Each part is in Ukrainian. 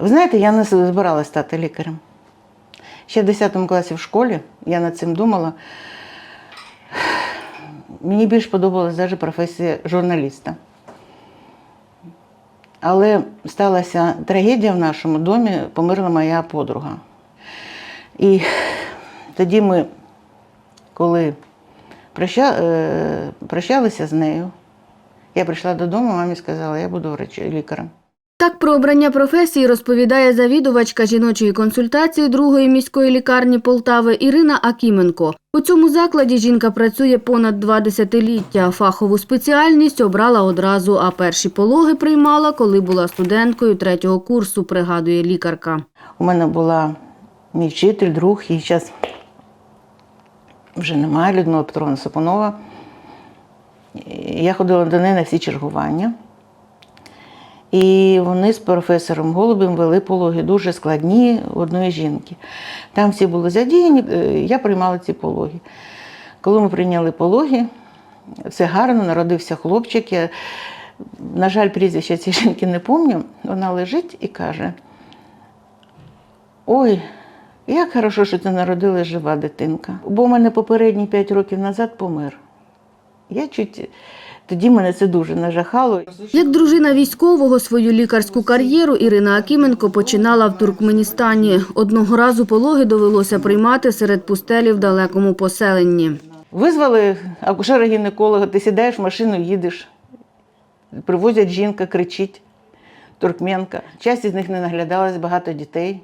Ви знаєте, я не збиралася стати лікарем. Ще в 10 класі в школі я над цим думала. Мені більш подобалася навіть професія журналіста. Але сталася трагедія в нашому домі, померла моя подруга. І тоді ми, коли проща, е, прощалися з нею, я прийшла додому, мамі сказала, я буду лікарем. Так про обрання професії розповідає завідувачка жіночої консультації другої міської лікарні Полтави Ірина Акіменко. У цьому закладі жінка працює понад два десятиліття. Фахову спеціальність обрала одразу, а перші пологи приймала, коли була студенткою третього курсу, пригадує лікарка. У мене була мій вчитель, друг, її зараз вже немає, Людмила Петровна Сапунова. І Я ходила до неї на всі чергування. І вони з професором Голубем вели пологи дуже складні одної жінки. Там всі були задіяні, е, я приймала ці пологи. Коли ми прийняли пологи, все гарно, народився хлопчик. Я, на жаль, прізвища цієї жінки не пам'ятаю. Вона лежить і каже: Ой, як хорошо, що це народилась жива дитинка. Бо у мене попередні 5 років назад помер. Я чуть тоді мене це дуже нажахало. Як дружина військового свою лікарську кар'єру Ірина Акіменко починала в Туркменістані. Одного разу пологи довелося приймати серед пустелі в далекому поселенні. Визвали акушера-гінеколога, ти сідаєш в машину, їдеш. Привозять жінка, кричить, туркменка. Часть із них не наглядалась, багато дітей.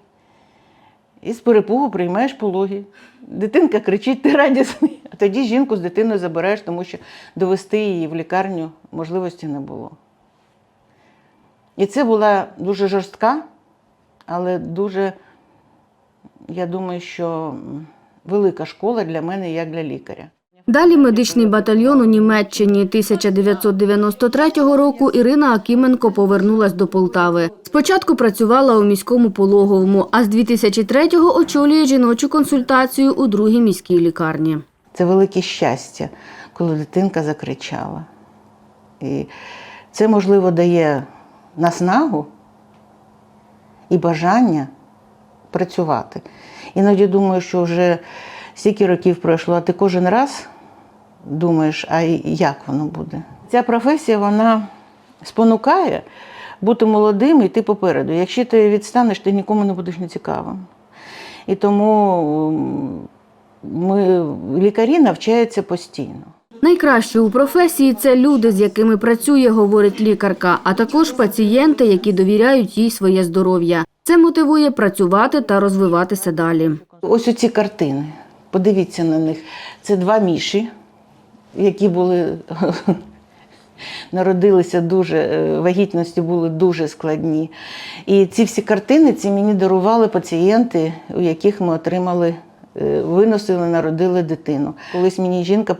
І з перепугу приймаєш пологи. Дитинка кричить, ти радісний. А тоді жінку з дитиною забираєш, тому що довести її в лікарню можливості не було. І це була дуже жорстка, але дуже, я думаю, що велика школа для мене як для лікаря. Далі медичний батальйон у Німеччині 1993 року Ірина Акіменко повернулась до Полтави. Спочатку працювала у міському пологовому, а з 2003-го очолює жіночу консультацію у другій міській лікарні. Це велике щастя, коли дитинка закричала. І це, можливо, дає наснагу і бажання працювати. Іноді думаю, що вже стільки років пройшло, а ти кожен раз думаєш, а як воно буде. Ця професія вона спонукає бути молодим і йти попереду. Якщо ти відстанеш, ти нікому не будеш нецікавим. І тому ми, лікарі навчаються постійно. Найкраще у професії це люди, з якими працює, говорить лікарка, а також пацієнти, які довіряють їй своє здоров'я. Це мотивує працювати та розвиватися далі. Ось оці картини. Подивіться на них. Це два міші, які були народилися дуже, е, вагітності були дуже складні. І ці всі картини ці мені дарували пацієнти, у яких ми отримали. е, Виносили, народили дитину. Колись мені жінка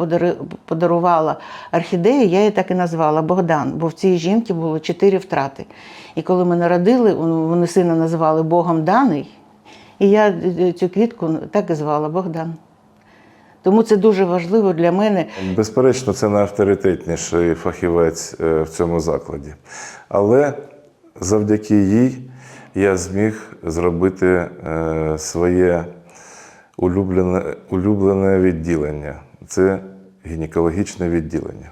подарувала орхідею, я її так і назвала Богдан, бо в цій жінки було чотири втрати. І коли ми народили, вони сина називали Богом Даний, і я е, цю квітку так і звала Богдан. Тому це дуже важливо для мене. Безперечно, це найавторитетніший фахівець е, в цьому закладі. Але завдяки їй я зміг зробити е, своє улюблене, улюблене відділення це гінекологічне відділення.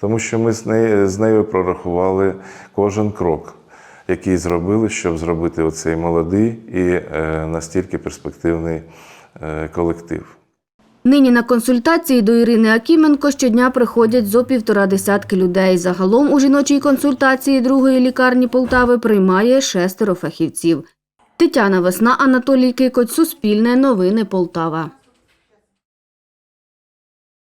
Тому що ми з нею, з нею прорахували кожен крок, який зробили, щоб зробити оцей молодий і е, настільки перспективний колектив. Нині на консультації до Ірини Акіменко щодня приходять зо півтора десятки людей. Загалом у жіночій консультації другої лікарні Полтави приймає шестеро фахівців. Тетяна Весна, Анатолій Кикоць, Суспільне, Новини Полтава.